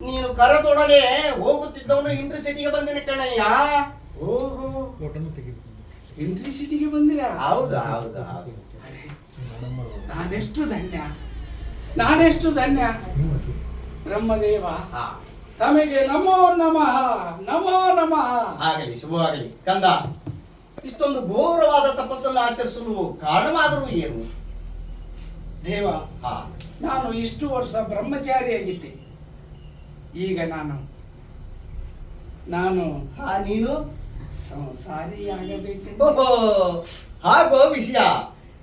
ನೀನು ಕರೆದೊಡನೆ ಹೋಗುತ್ತಿದ್ದವನು ಇಂಟರ್ಸಿಟಿಗೆ ಬಂದಿನ ಕಣಯ್ಯ. ಓಹೋ. ಇಂಟ್ರಿಸಿಟಿಗೆ ಬಂದಿರಾ? ಹೌದು ಹೌದಾ ನಾನೆಷ್ಟು ಧನ್ಯ. ನಾನೆಷ್ಟು ಧನ್ಯ. ಬ್ರಹ್ಮದೇವ. ಹಾ. ತಮಗೆ ನಮೋ ನಮಃ ನಮೋ ನಮಃ. ಆಗಲಿ ಶುಭವಾಗಲಿ. ಕಂದ ಇಷ್ಟೊಂದು ಘೋರವಾದ ತಪಸ್ಸನ್ನು ಆಚರಿಸಲು ಕಾರಣವಾದರೂ ಏನು? ದೇವ ಹಾ. ನಾನು ಇಷ್ಟು ವರ್ಷ ಬ್ರಹ್ಮಚಾರಿಯಾಗಿದ್ದೆ. ಈಗ ನಾನು ನಾನು ಹಾ ನೀನು? ಸಂಸಾರಿಯಾಗಬೇಕೆಂದು ಓಹೋ ಹಾಗೋ ವಿಷಯ.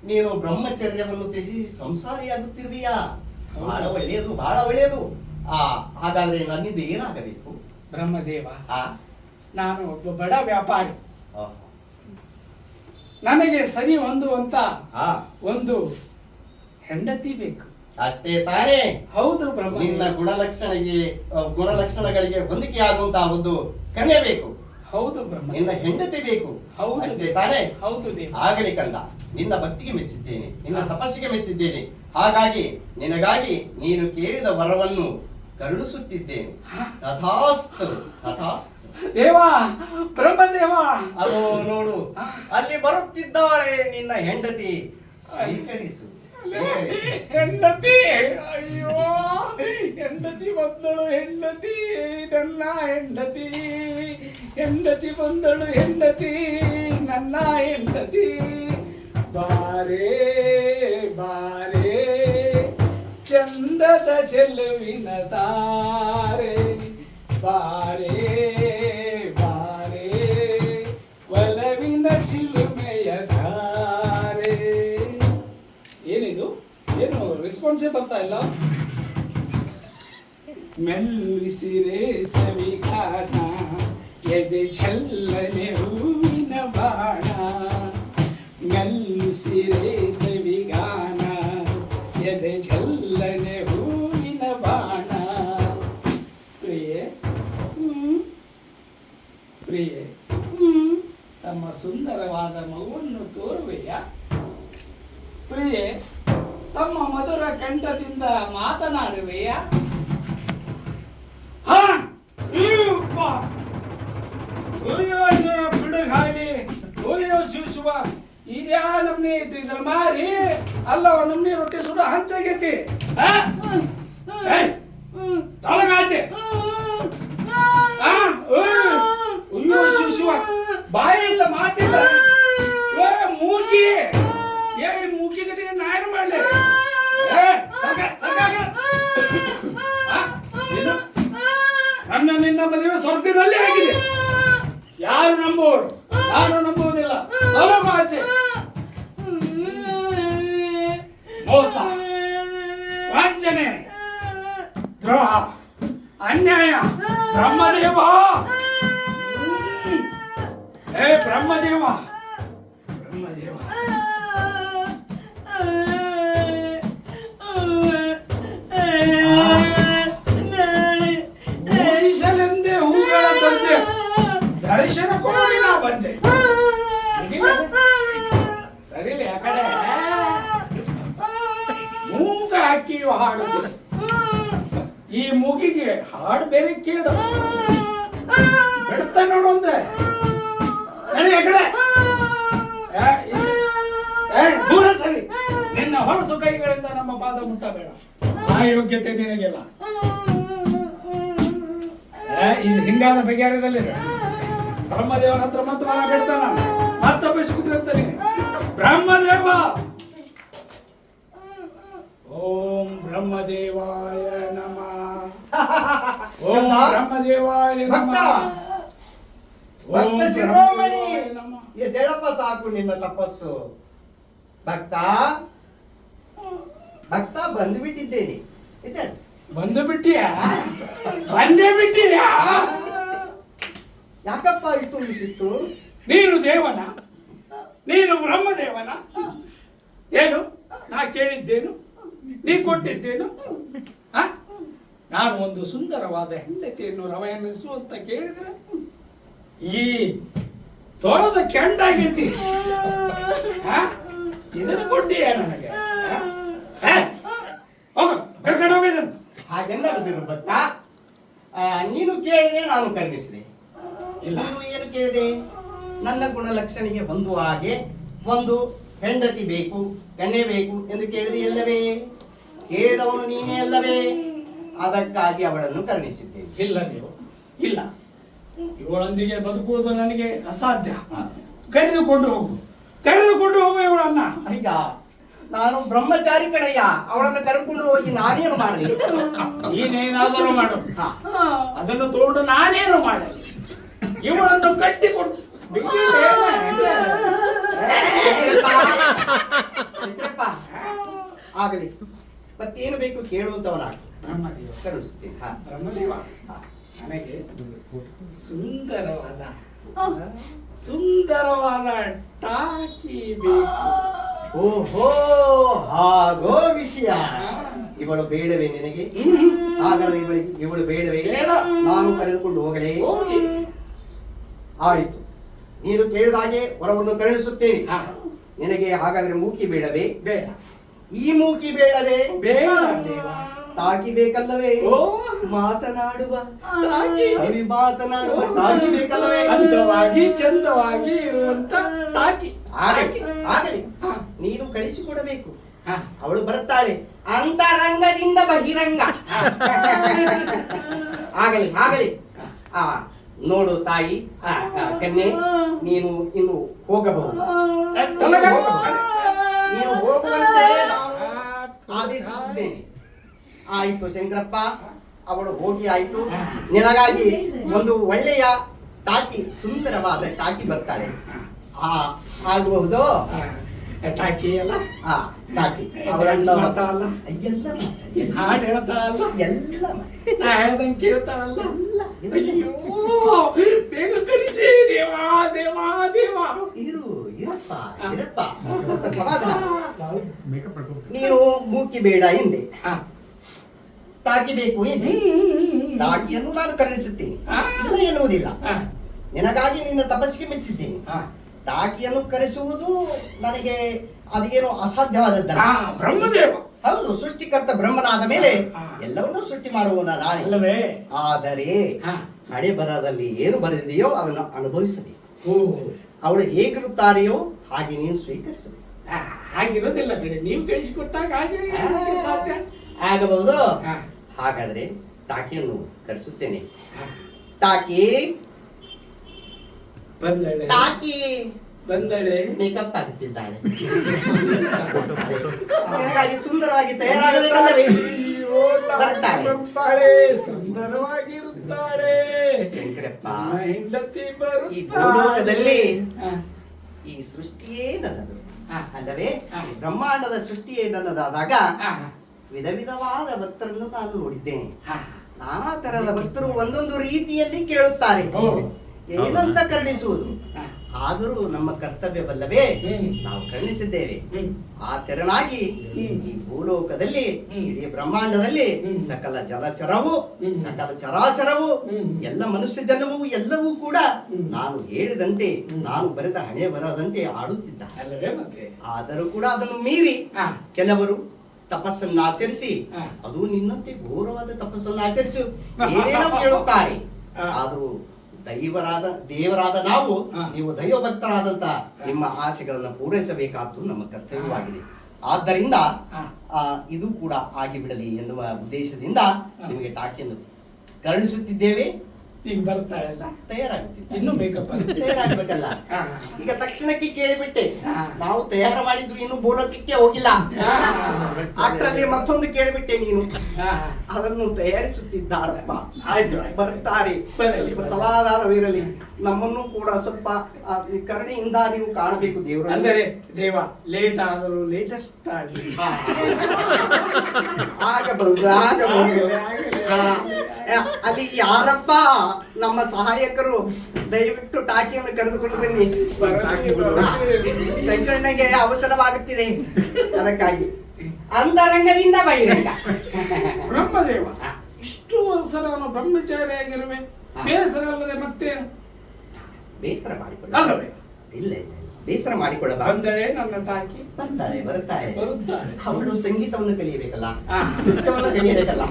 ನೀನು ಬ್ರಹ್ಮಚರ್ಯವನ್ನು ತ್ಯಜಿಸಿ ಸಂಸಾರಿಯಾಗುತ್ತಿರುವಿಯಾ? ಬಹಳ ಒಳ್ಳೆಯದು ಬಹಳ ಒಳ್ಳೆಯದು. ಆ ಹಾಗಾದ್ರೆ ನನ್ನಿಂದ ಏನಾಗಬೇಕು? ಬ್ರಹ್ಮದೇವ ಆ? ನಾನು ಒಬ್ಬ ಬಡ ವ್ಯಾಪಾರಿ. ನನಗೆ ಸರಿ ಹೊಂದುವಂತ ಒಂದು ಹೆಂಡತಿ ಬೇಕು. ಅಷ್ಟೇ ತಾನೇ. ಹೌದು ನಿನ್ನ ಬ್ರಹ್ಮ ಗುಣಲಕ್ಷಣಿಗೆ ಗುಣಲಕ್ಷಣಗಳಿಗೆ ಹೊಂದಿಕೆ ಆಗುವಂತಹ ಒಂದು ಕನ್ಯೆ ಬೇಕು. ಹೌದು ಬ್ರಹ್ಮ ನಿನ್ನ ಹೆಂಡತಿ ಬೇಕು. ಹೌದು ತಾನೇ. ಹೌದು ಆಗಲಿಕ್ಕಲ್ಲ ಆಗಲಿ ಕಂದ ನಿನ್ನ ಭಕ್ತಿಗೆ ಮೆಚ್ಚಿದ್ದೇನೆ ನಿನ್ನ ತಪಸ್ಸಿಗೆ ಮೆಚ್ಚಿದ್ದೇನೆ. ಹಾಗಾಗಿ ನಿನಗಾಗಿ ನೀನು ಕೇಳಿದ ವರವನ್ನು ಕರುಣಿಸುತ್ತಿದ್ದೇನೆ? ತಥಾಸ್ತು ತಥಾಸ್ತು. ದೇವ ಬ್ರಹ್ಮದೇವ. ಅಲೋ ನೋಡು. ಅಲ್ಲಿ ಬರುತ್ತಿದ್ದಾಳೆ ನಿನ್ನ ಹೆಂಡತಿ. ಸ್ವೀಕರಿಸು. ಸ್ವೀಕರಿಸು. ಹೆಂಡತಿ ಅಯ್ಯೋ ಹೆಂಡತಿ ಬಂದಳು ಹೆಂಡತಿ ನನ್ನ ಹೆಂಡತಿ ಹೆಂಡತಿ ಬಂದಳು ಹೆಂಡತಿ ನನ್ನ ಹೆಂಡತಿ ಬಾರೇ ಬಾರೇ ಚಂದದ ಚೆಲುವಿನ ತಾರೆ ಬಾರೇ ಬಾರೇ ರೆಸ್ಪಾನ್ಸೇ ಬರ್ತಾ ಇಲ್ಲ. ಮೆಲ್ಲಿಸಿರೆ ಸವಿಗಾನ ಎದೆ ಛಲ್ಲನೆ ಹೂವಿನ ಬಾಣ. ಮೆಲ್ಲಿಸಿರೆ ಸವಿಗಾನ ಎದೆ ಛಲ್ಲನೆ ಹೂವಿನ ಬಾಣ. ಪ್ರಿಯೆ. ಪ್ರಿಯೆ ತಮ್ಮ ಸುಂದರವಾದ ಮಗುವನ್ನು ತೋರುವೆಯ? ಪ್ರಿಯೆ ತಮ್ಮ ಮಧುರ ಕಂಠದಿಂದ ಮಾತನಾಡುವೆಯ? ಹಾ ಬಿಡುಗಾಲಿ. ಅಯ್ಯೋ ಶಿವ ಇದ್ಯಾ ನಮ್ನಿ ಐತಿ ಇದ್ರ ಮಾರಿ? ಅಲ್ಲ ನಮ್ನಿ ರೊಟ್ಟಿ ಸುಡ ಹಂಚಾಗೈತಿ? ಏಯ್, ಅಯ್ಯೋ ಶಿವ ಶಿವ ಬಾಯಿ ಇಲ್ಲ ಮಾತಿಲ್ಲ. ಏ ನನ್ನ ಮದುವೆ ಸ್ವರ್ಗದಲ್ಲಿ ಆಗಿದೆ. ಯಾರು ನಂಬುವರು ನಾನು ನಂಬುವುದಿಲ್ಲ. ಆಚೆ ಮೋಸ. ವಂಚನೆ. ದ್ರೋಹ. ಅನ್ಯಾಯ. ಬ್ರಹ್ಮದೇವ. ಹ್ಮ್. ಏ ಬ್ರಹ್ಮದೇವ. ಬ್ರಹ್ಮದೇವ. ಹಾಕಿ ಹಾಡು. ಈ ಮೂಗಿಗೆ ಹಾಡು ಬೇರೆ ಕೇಳು. ಬಿಡ್ತ ನೋಡೊಂದೆ ಕಡೆ. ಏ, ದೂರ ಸರಿ. ನಿನ್ನ ಹೊರಸು ಕೈಗಳಿಂದ ನಮ್ಮ ಪಾದ ಮುಟ್ಟಬೇಡ. ಆ ಯೋಗ್ಯತೆ ಏ, ಇದು ಹಿಂಗಾದ ಬಗೆಹರದಲ್ಲಿ ಬ್ರಹ್ಮದೇವನ ಹತ್ರ ಮತ್ತೆ ಮನ ಬಿಡ್ತಾನ ಮತ್ತೆ ಬಯಸ್ಕೊತಿರ್ತಾನೆ ಬ್ರಹ್ಮದೇವ! ಓಂ ಬ್ರಹ್ಮದೇವಾಯ ನಮಃ. ಓಂ ಬ್ರಹ್ಮದೇವಾಯ ಭಕ್ತ, ಭಕ್ತ ಶಿರೋಮಣಿ? ಎದ್ದೇಳಪ್ಪ ಸಾಕು ನಿನ್ನ ತಪಸ್ಸು. ಭಕ್ತ? ಭಕ್ತ ಬಂದು ಬಿಟ್ಟಿದ್ದೇನೆ ಎದ್ದೇಳು. ಬಂದು ಬಿಟ್ಟಿಯ ಬಂದೇ ಬಿಟ್ಟಿಯಾ? ಯಾಕಪ್ಪ ಇಷ್ಟು ಉಳಿಸಿತ್ತು? ನೀನು ದೇವನ ನೀನು ಬ್ರಹ್ಮದೇವನ. ಏನು? ನಾ ಕೇಳಿದ್ದೇನು? ನೀ ಕೊಟ್ಟಿದ್ದೇನು? ನಾನು ಒಂದು ಸುಂದರವಾದ ಹೆಂಡತಿಯನ್ನು ರವಯನಿಸು ಅಂತ ಕೇಳಿದ್ರೆ ಈ ತೊಳೆದ ಕೆಂಡಾಗೈತಿ ಆ? ಇದನ್ನು ಕೊಟ್ಟಿಯ ನನಗೆ? ಹಾಗೆಲ್ಲ ಆ, ನೀನು ಕೇಳಿದೆ ನಾನು ಕರ್ಮಿಸಿದೆ. ನೀನು ಏನು ಕೇಳಿದೆ? ನನ್ನ ಗುಣಲಕ್ಷಣಿಗೆ ಹೊಂದುವ ಹಾಗೆ ಒಂದು ಹೆಂಡತಿ ಬೇಕು ಗಣ್ಯ ಬೇಕು ಎಂದು ಕೇಳಿದೆ ಅಲ್ಲವೇ ಕೇಳಿದವನು ನೀನೇ ಅಲ್ಲವೇ? ಅದಕ್ಕಾಗಿ ಅವಳನ್ನು ಕರುಣಿಸಿದ್ದೇನೆ. ಇಲ್ಲ ದೇವ ಇಲ್ಲ. ಇವಳೊಂದಿಗೆ ಬದುಕುವುದು ನನಗೆ ಅಸಾಧ್ಯ. ಕರೆದುಕೊಂಡು ಹೋಗು. ಕರೆದುಕೊಂಡು ಹೋಗು ಇವಳನ್ನ. ಅಯ್ಯ ನಾನು ಬ್ರಹ್ಮಚಾರಿ ಕಡೆಯ ಅವಳನ್ನು ಕರೆದುಕೊಂಡು ಹೋಗಿ ನಾನೇನು ಮಾಡಲಿ? ನೀನೇನಾದರೂ ಮಾಡು. ಅದನ್ನು ತೋಡು ನಾನೇನು ಮಾಡಲಿ? ಇವಳನ್ನು ಕಟ್ಟಿಕೊಂಡು. ಆಗಲಿ. ಮತ್ತೇನು ಬೇಕು ಕೇಳುವಂತವನಾಗ ಬ್ರಹ್ಮದೇವ. ಕರುಣಿಸ್ತೀನಿ ಹಾ. ಬ್ರಹ್ಮದೇವ. ಹಾ. ನನಗೆ ಸುಂದರವಾದ ಸುಂದರವಾದ ಟಾಕಿ ಬೇಕು. ಓಹೋ ಹಾಗೋ ವಿಷಯ. ಇವಳು ಬೇಡವೇ ನಿನಗೆ? ಹಾಗಾದ್ರೆ ಇವಳು ಇವಳು ಬೇಡವೇ? ಬೇಡ. ನಾನು ಕರೆದುಕೊಂಡು ಹೋಗಲೇ? ಹೋಗಿ. ಆಯಿತು. ನೀನು ಕೇಳಿದ ಹಾಗೆ ವರವನ್ನು ಕರುಣಿಸುತ್ತೇನೆ ಹಾ, ನಿನಗೆ ಹಾಗಾದ್ರೆ ಮೂಕಿ ಬೇಡವೇ? ಬೇಡ. ಈ ಮೂಕಿ ಬೇಡವೇ? ಬೇಡ. ದೇವ ತಾಕಿ ಬೇಕಲ್ಲವೇ? ಓ. ಮಾತನಾಡುವ ತಾಕಿ. ಸವಿ ಮಾತನಾಡುವ ತಾಕಿ ಬೇಕಲ್ಲವೇ? ಅಂದವಾಗಿ ಚಂದವಾಗಿ ಇರುವಂತ ತಾಕಿ. ಆಗಲಿ ಆಗಲಿ. ಹಾ. ನೀನು ಕಳಿಸಿಕೊಡಬೇಕು. ಹಾ. ಅವಳು ಬರುತ್ತಾಳೆ. ಅಂತರಂಗದಿಂದ ಬಹಿರಂಗ. ಆಗಲಿ ಆಗಲಿ. ಆ ನೋಡು ತಾಯಿ ಆ, ಆ, ಕನ್ಯೆ ನೀನು ಇನ್ನು ಹೋಗಬಹುದು. ತಲೆಗೆ ಆದೇಶಿಸಿದ್ದೇನೆ ಆಯಿತು ಶಂಕರಪ್ಪ ಅವಳು ಹೋಗಿ ಆಯಿತು. ನಿನಗಾಗಿ ಒಂದು ಒಳ್ಳೆಯ ಟಾಕಿ ಸುಂದರವಾದ ಟಾಕಿ ಬರ್ತಾಳೆ. ಆ ಆಗಬಹುದು? ಟಾಕಿ ಅಲ್ಲ? ಆ ಟಾಕಿ. ಡ್ಯಾನ್ಸ್ ಅವಳನ್ನ ಮಾಡ್ತಾಳಲ್ಲ? ಎಲ್ಲ. ಹಾಡು ಹೇಳ್ತಾಳಲ್ಲ? ಎಲ್ಲ ಮಾಡ್ತಾಳೆ. ನಾ ಹೇಳ್ದಂಗೆ ಕೇಳ್ತಾಳಲ್ಲ? ಎಲ್ಲ, ಎಲ್ಲ. ಅಯ್ಯೋ ಬೇಗ ಕರೆಸಿ ದೇವಾ ದೇವಾ ದೇವಾ. ಇರು ಇರಪ್ಪ ಇರಪ್ಪ. ಸ್ವಲ್ಪ ಸಮಾಧಾನ. ನೀನು ಮೂಕಿ ಬೇಡ ಎಂದೆ ಹಾ. ಟಾಕಿ ಬೇಕು ಎಂದೆ. ನಾನು ಕರೆಸುತ್ತೇನೆ ಇಲ್ಲ ಎನ್ನುವುದಿಲ್ಲ. ನಿನಗಾಗಿ ನಿನ್ನ ತಪಸ್ಸಿಗೆ ಮೆಚ್ಚಿದ್ದೇನೆ. ತಾಕಿಯನ್ನು ಟಾಕಿಯನ್ನು ಕರೆಸುವುದು ನನಗೆ ಅದೇನು ಅಸಾಧ್ಯವಾದದ್ದಲ್ಲ. ಆ, ಬ್ರಹ್ಮದೇವ. ಹೌದು ಸೃಷ್ಟಿಕರ್ತ ಬ್ರಹ್ಮನಾದ ಮೇಲೆ ಎಲ್ಲವನ್ನೂ ಸೃಷ್ಟಿ ಮಾಡುವನ ನಾನೇ. ಅಲ್ಲವೇ? ಆದರೆ ಹಳೆ ಹಣೆ ಬರದಲ್ಲಿ ಏನು ಬರೆದಿದೆಯೋ ಅದನ್ನು ಅನುಭವಿಸಬೇಕು. ಅವಳು ಹೇಗಿರುತ್ತಾರೆಯೋ ಹಾಗೆ ನೀನು ಸ್ವೀಕರಿಸಬೇಕು. ಹಾಗಿರೋದಿಲ್ಲ ಬಿಡಿ. ನೀವು ಕಳಿಸಿಕೊಟ್ಟಾಗ ಹಾಗೆ ಇರೋದಕ್ಕೆ ಸಾಧ್ಯ. ಆಗಬಹುದು. ಹಾ. ಹಾಗಾದ್ರೆ ಟಾಕಿಯನ್ನು ಕರೆಸುತ್ತೇನೆ. ತಾಕಿ ಟಾಕಿ. ಬಂದಳೆ. ತಾಕಿ ಬಂದಳೆ. ಮೇಕಪ್ ಆಗುತ್ತಿದ್ದಾಳೆ ಹಾಗಾಗಿ ಸುಂದರವಾಗಿ ತಯಾರಾಗಬೇಕಲ್ಲವೇ? ಅಯ್ಯೋ, ಬರ್ತಾಳೆ. ಬರ್ತಾಳೆ ಸುಂದರವಾಗಿರುತ್ತಾಳೆ. ಶಂಕರಪ್ಪ. ನನ್ನ ಹೆಂಡತಿ ಈ ಬರುತ್ತಾಳೆ. ಭೂಲೋಕದಲ್ಲಿ ಹಾ. ಈ ಸೃಷ್ಟಿಯೇ ನನ್ನದು. ಅಲ್ಲವೇ. ಬ್ರಹ್ಮಾಂಡದ ಸೃಷ್ಟಿಯೇ ನನ್ನದಾದಾಗ. ವಿಧ ವಿಧವಾದ ಭಕ್ತರನ್ನು ನಾನು ನೋಡಿದ್ದೇನೆ. ನಾನಾ ತರಹದ ಭಕ್ತರು ಒಂದೊಂದು ರೀತಿಯಲ್ಲಿ ಕೇಳುತ್ತಾರೆ. ಏನಂತ ಕರುಣಿಸುವುದು. ಆದರೂ ನಮ್ಮ ಕರ್ತವ್ಯವಲ್ಲವೇ. ನಾವು ಕರ್ಣಿಸಿದ್ದೇವೆ. ಆ ತೆರನಾಗಿ ಈ ಭೂಲೋಕದಲ್ಲಿ. ಇಡೀ ಬ್ರಹ್ಮಾಂಡದಲ್ಲಿ ಸಕಲ ಜಲಚರವು ಸಕಲ ಚರಾಚರವು ಎಲ್ಲ ಮನುಷ್ಯ ಜನ್ಮವು ಎಲ್ಲವೂ ಕೂಡ ನಾನು ಹೇಳಿದಂತೆ ನಾನು ಬರೆದ ಹಣೆ ಬರದಂತೆ ಆಡುತ್ತಿದ್ದ ಆದರೂ ಕೂಡ ಅದನ್ನು ಮೀರಿ ಕೆಲವರು ತಪಸ್ಸನ್ನು ಆಚರಿಸಿ ಅದು ನಿನ್ನಂತೆ ಘೋರವಾದ ತಪಸ್ಸನ್ನು ಆಚರಿಸಿ. ಏನೇನೋ ಕೇಳುತ್ತಾರೆ. ಆದರೂ ದೈವರಾದ ದೇವರಾದ ನಾವು ನೀವು ದೈವ ಭಕ್ತರಾದಂತ ನಿಮ್ಮ ಆಸೆಗಳನ್ನು ಪೂರೈಸಬೇಕಾದ್ದು ನಮ್ಮ ಕರ್ತವ್ಯವಾಗಿದೆ. ಆದ್ದರಿಂದ ಇದು ಕೂಡ ಆಗಿಬಿಡಲಿ ಎನ್ನುವ ಉದ್ದೇಶದಿಂದ. ನಿಮಗೆ ಟಾಕಿಯನ್ನು ಕರುಣಿಸುತ್ತಿದ್ದೇವೆ. ಈಗ ಬರ್ತಾಳಲ್ಲ ತಯಾರಾಗ್ತಿತ್ತು ಇನ್ನು ಮೇಕಪ್ ತಯಾರಾಗಬೇಕಲ್ಲ. ಈಗ ತಕ್ಷಣಕ್ಕೆ ಕೇಳಿಬಿಟ್ಟೆ. ನಾವು ತಯಾರು ಮಾಡಿದ್ದು ಇನ್ನು ಬೋಲೋಕಕ್ಕೆ ಹೋಗಿಲ್ಲ. ಅಷ್ಟರಲ್ಲಿ ಮತ್ತೊಂದು ಕೇಳಿಬಿಟ್ಟೆ ನೀನು. ಅದನ್ನು ತಯಾರಿಸುತ್ತಿದ್ದಾರಪ್ಪ ಆಯ್ತು. ಬರ್ತಾರೆ. ಸ್ವಲ್ಪ. ಸಮಾಧಾನವಿರಲಿ. ನಮ್ಮನ್ನು ಕೂಡ ಸ್ವಲ್ಪ ಕರುಣೆಯಿಂದ ನೀವು ಕಾಣಬೇಕು ದೇವರು. ಅಂದರೆ ದೇವ ಲೇಟ್ ಆದರೂ ಲೇಟೆಸ್ಟ್ ಆಗಿ. ಆಗಬಹುದು ಆಗಬಹುದು. ಅಲ್ಲಿ ಯಾರಪ್ಪ ನಮ್ಮ ಸಹಾಯಕರು? ದಯವಿಟ್ಟು ಟಾಕಿಯನ್ನು ಕರೆದುಕೊಂಡು ಬನ್ನಿ. ಶಂಕರಣ್ಣಗೆ ಅವಸರವಾಗುತ್ತಿದೆ. ಅದಕ್ಕಾಗಿ. ಅಂತರಂಗದಿಂದ ಬಹಿರಂಗ. ಬ್ರಹ್ಮದೇವ ಇಷ್ಟು ವರ್ಷ ನಾನು ಬ್ರಹ್ಮಚಾರಿಯಾಗಿರುವೆ. ಬೇಸರ ಅಲ್ಲದೆ ಮತ್ತೆ ಬೇಸರ ಮಾಡಿಕೊಳ್ಳಿ. ಅಲ್ಲವೇ? ಇಲ್ಲ ಇಲ್ಲ. ಬೇಸರ ಮಾಡಿಕೊಳ್ಳಬಾರದು ಬಂದಳೆ ನನ್ನ ತಾಕಿ ಬರ್ತಾಳೆ ಬರ್ತಾಳೆ ಅವಳು ಸಂಗೀತವನ್ನು ಕಲಿಯಬೇಕಲ್ಲ. ನೃತ್ಯವನ್ನು ಕಲಿಯಬೇಕಲ್ಲ.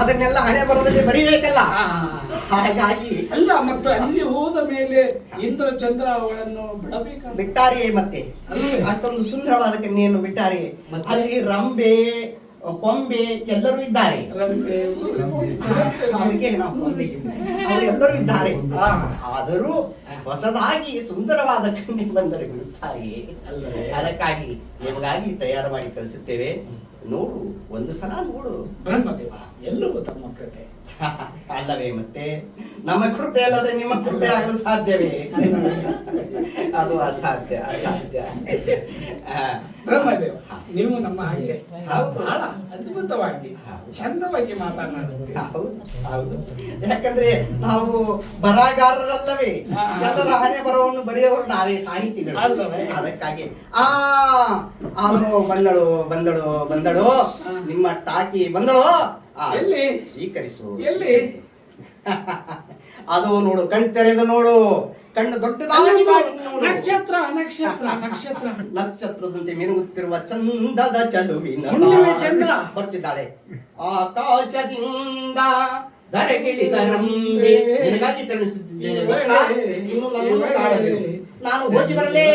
ಅದನ್ನೆಲ್ಲ ಹಣೆ ಬರದಲ್ಲಿ ಬರೀಬೇಕಲ್ಲ. ಹಾಗಾಗಿ ಅಲ್ಲ ಮತ್ತು ಅಲ್ಲಿ ಹೋದ ಮೇಲೆ ಇಂದ್ರ ಚಂದ್ರ ಅವಳನ್ನು ಬಿಡಬೇಕು ಬಿಟ್ಟಾರಿಯೇ ಮತ್ತೆ? ಅಷ್ಟೊಂದು ಸುಂದರವಾದ ಕನ್ಯೆಯನ್ನು ಬಿಟ್ಟಾರೆ. ಅಲ್ಲಿ ರಂಬೆ ಕೊಂಬೆ ಎಲ್ಲರೂ ಇದ್ದಾರೆ. ಅವರಿಗೆ ನಾವು ಅವರೆಲ್ಲರೂ ಇದ್ದಾರೆ. ಆದರೂ ಹೊಸದಾಗಿ ಸುಂದರವಾದ ಕನ್ಯೆ ಬಂದರೆ ಗುರುತಾಯಿ? ಅದಕ್ಕಾಗಿ ನಿಮಗಾಗಿ ತಯಾರು ಮಾಡಿ ಕಳಿಸುತ್ತೇವೆ. ನೋಡು ಒಂದು ಸಲ ನೋಡು. ಬ್ರಹ್ಮದೇವ ಎಲ್ಲವೂ ತಮ್ಮ ಕೃಪೆ. ಅಲ್ಲವೇ ಮತ್ತೆ? ನಮ್ಮ ಕೃಪೆ ಅಲ್ಲದೆ ನಿಮ್ಮ ಕೃಪೆ ಆಗಲು ಸಾಧ್ಯವೇ? ಅದು ಅಸಾಧ್ಯ ಅಸಾಧ್ಯ. ಬ್ರಹ್ಮದೇವ ನೀವು ನಮ್ಮ ಹಾಗೆ. ಬಹಳ ಅದ್ಭುತವಾಗಿ. ಚಂದವಾಗಿ ಮಾತನಾಡುತ್ತೀರಿ. ಹೌದು. ಹೌದು. ಯಾಕಂದ್ರೆ ನಾವು ಬರಹಗಾರರಲ್ಲವೇ. ಎಲ್ಲರ ಹಣೆ ಬರವನ್ನು ಬರೆಯೋರು ನಾವೇ ಸಾಹಿತಿಗಳು? ಅದಕ್ಕಾಗಿ ಆ ಅವನು ಬಂದಳು ಬಂದಳು ಬಂದಳು ನಿಮ್ಮ ಟಾಕಿ ಬಂದಳು. ಎಲ್ಲಿ? ಸ್ವೀಕರಿಸು. ಎಲ್ಲಿ? ಅದು ನೋಡು ಕಣ್ ತೆರೆದು ನೋಡು. ಕಣ್ಣು ದೊಡ್ಡದಾಗಿ ನಕ್ಷತ್ರ ನಕ್ಷತ್ರ ನಕ್ಷತ್ರ. ನಕ್ಷತ್ರದಂತೆ ಮಿನುಗುತ್ತಿರುವ ಚಂದದ ಚಲುವಿನ ಚಂದ್ರ. ಬರ್ತಿದ್ದಾಳೆ. ಆಕಾಶದಿಂದ ಧರೆಗಿಳಿದ ರಂಬೆ ನಿನಗಾಗಿ ಕರುಣಿಸುತ್ತಿದ್ದೇನೆ ಗೊತ್ತಾ? ನನ್ನನ್ನು. ನಾನು ಹೋಗಿ ಬರಲೇ.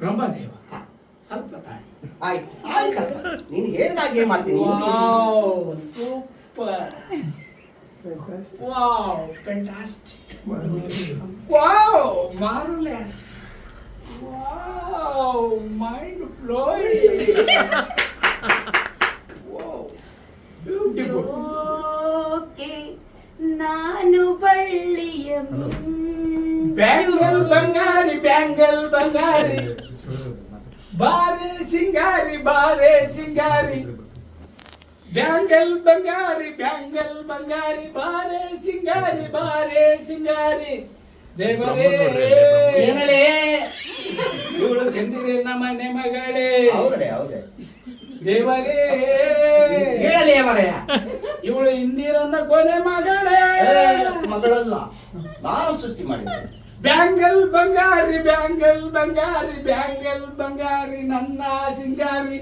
ಬ್ರಹ್ಮದೇವ. ಸ್ವಲ್ಪ ತಾಳಿ. ಆಯ್ತು ಆಯ್ತು ನೀನು ಹೇಳಿದಾಗೆ ಮಾಡ್ತೀನಿ. Super. Wow fantastic wow marvellous wow mind blowing wow beautiful ಜೋಕೆ ನಾನು ಬಳ್ಳಿಯ ಬ್ಯಾಂಗಲ್ ಬಂಗಾರಿ ಬ್ಯಾಂಗಲ್ ಬಂಗಾರಿ. ಬಾರೆ ಸಿಂಗಾರಿ ಬಾರೆ ಸಿಂಗಾರಿ. ಬ್ಯಾಂಗಲ್ ಬಂಗಾರಿ ಬ್ಯಾಂಗಲ್ ಬಂಗಾರಿ ಬಾರೆ ಸಿಂಗಾರಿ ಬಾರೆ ಸಿಂಗಾರಿ. ದೇವರೇ. ಏನಲೇ ಇವಳು ಚಂದಿರನ ಮನೆ ಮಗಳೇ. ಹೌದ್ರಿ ಹೌದೇ ದೇವರೇ. ಹೇಳಲಿ ಮರೆಯ ಇವಳು ಇಂದಿರನ್ನ ಕೊನೆ ಮಗಳೇ. ಮಗಳಲ್ಲ. ನಾನು ಸೃಷ್ಟಿ ಮಾಡಿದ್ದೆ. ಬ್ಯಾಂಗಲ್ ಬಂಗಾರಿ ಬ್ಯಾಂಗಲ್ ಬಂಗಾರಿ ಬ್ಯಾಂಗಲ್ ಬಂಗಾರಿ ನನ್ನ ಸಿಂಗಾರಿ.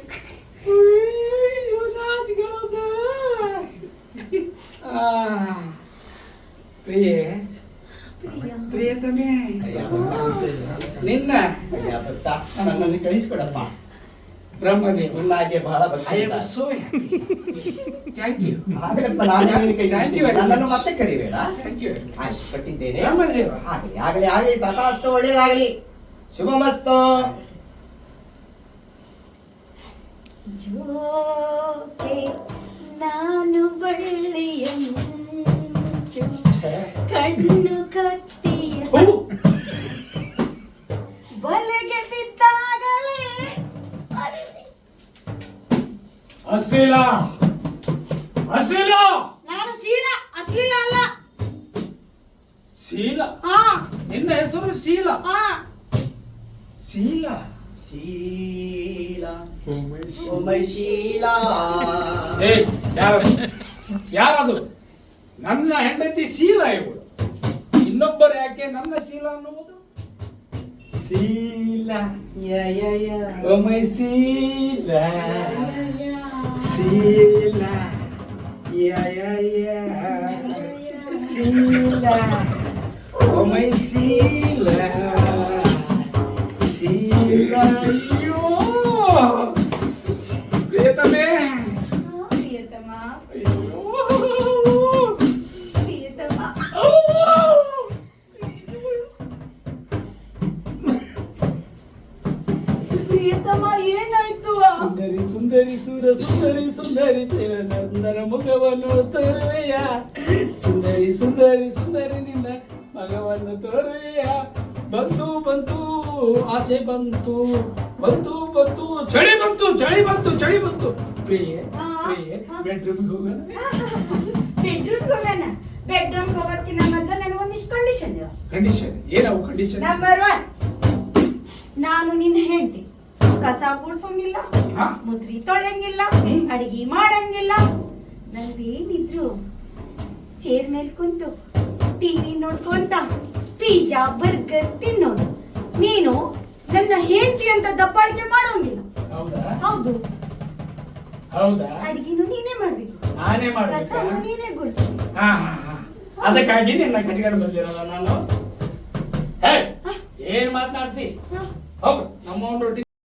ಪ್ರಿಯೆ. ಪ್ರಿಯತಮೆ. ನಿನ್ನ. ಕಳಿಸ್ಕೊಡಪ್ಪ ಬ್ರಹ್ಮದೇವ. ನಿನ್ನಾಗೆ ಬಹಳ ಐ ಭಕ್ತಿ am so happy thank you ಆಗಲಪ್ಪ ನಾನು ಯಾಕೆ ಕೈ Thank you. very ನನ್ನನ್ನು. ಮತ್ತೆ ಕರಿಬೇಡ. ಥ್ಯಾಂಕ್ ಯು ಆಯ್ತು ಕೊಟ್ಟಿದ್ದೇನೆ. ಬ್ರಹ್ಮದೇವ. ಆಗಲಿ ಆಗಲಿ ಆಗಲಿ ತಥಾಸ್ತು ಒಳ್ಳೇದಾಗಲಿ ಶುಭಮಸ್ತು. ಜೋಕೆ ನಾನು ಬಳ್ಳಿಯ ಮುಂಚು ಕಣ್ಣು ಕಟ್ಟಿಯ ಹೂ. ಬಲೆಗೆ ಬಿದ್ದಾಗಲೇ ಅಶ್ಲೀಲ. ಅಶ್ಲೀಲ! ನಾನು ಶೀಲ ಅಶ್ಲೀಲ ಅಲ್ಲ. ಶೀಲ? ಹಾ. ನಿನ್ನ ಹೆಸರು ಶೀಲ? ಹಾ. ಶೀಲ? ಶೀಲ. ಒಮ್ಮೈ ಶೀಲ. ಏ ಯಾರು? ಯಾರದು? ನನ್ನ ಹೆಂಡತಿ ಶೀಲ ಇವಳು. ಇನ್ನೊಬ್ಬರು ಯಾಕೆ ನನ್ನ ಶೀಲ ಅನ್ನುವುದು? ಶೀಲ. ಯ ಯ ಯ. ಒಮ್ಮೆ ಶೀಲ. Sila. Yeah, yeah, yeah. Sila. Oh, my Sila. Sila, yeah. ಸುರ ಸುಂದರಿ ಸುಂದರಿ ನಂದನ ಮುಖವನ್ನು ತೋರುವೆಯ? ಸುಂದರಿ ಸುಂದರಿ ಸುಂದರಿ ನಿನ್ನ ಮಗವನ್ನು ತೋರುವೆಯ? ಬಂತು ಬಂತು ಆಸೆ ಬಂತು ಬಂತು ಬಂತು ಚಳಿ ಬಂತು ಚಳಿ ಬಂತು ಚಳಿ ಬಂತು. ಪ್ರಿಯೆ ಪ್ರಿಯೆ ಬೆಡ್ರೂಮ್ ಹೋಗೋಣ. ಬೆಡ್ರೂಮ್ ಹೋಗೋಣ. ಬೆಡ್ರೂಮ್ ಹೋಗೋದಕ್ಕಿಂತ ಮೊದಲು ನನಗೊಂದಿಷ್ಟು ಕಂಡೀಷನ್ ಕಂಡೀಷನ್ ಏನವು ಕಂಡೀಷನ್ ನಂಬರ್ ಒನ್ ನಾನು ನಿನ್ನ ಹೆಂಡತಿ. ಕಸ ಗುಡ್ಸೋಂಗಿಲ್ಲ? ಮುಸ್ರಿ ತೊಳೆಯಂಗಿಲ್ಲ. ಅಡಿಗೆ ಮಾಡಂಗಿಲ್ಲ. ನಂದೇನಿದ್ರು ಚೇರ್ ಮೇಲೆ ಕುಂತು ಟಿವಿ ನೋಡ್ಕೊಂತ ಪಿಜ್ಜಾ ಬರ್ಗರ್ ತಿನ್ನೋದು. ನೀನು ನನ್ನ ಹೆಂಡತಿ ಅಂತ ದಬ್ಬಾಳಿಕೆ ಮಾಡೋಂಗಿಲ್ಲ. ಹೌದಾ? ಹೌದು. ಹೌದಾ? ಅಡಿಗೆನು ನೀನೇ ಮಾಡ್ಬೇಕು. ನಾನೇ ಕಸನು ನೀನೇ ಗುಡಿಸಿ ಹಾ ಹಾ ಹಾ. ಅದಕ್ಕಾಗಿ ನಿನ್ನ ಕಟ್ಕೊಂಡು ಬಂದಿರೋದ ನಾನು. ಏನ್ ಮಾತನಾಡ್ತಿ? ಹೋಗು ನಮ್ಮ ರೊಟ್ಟಿ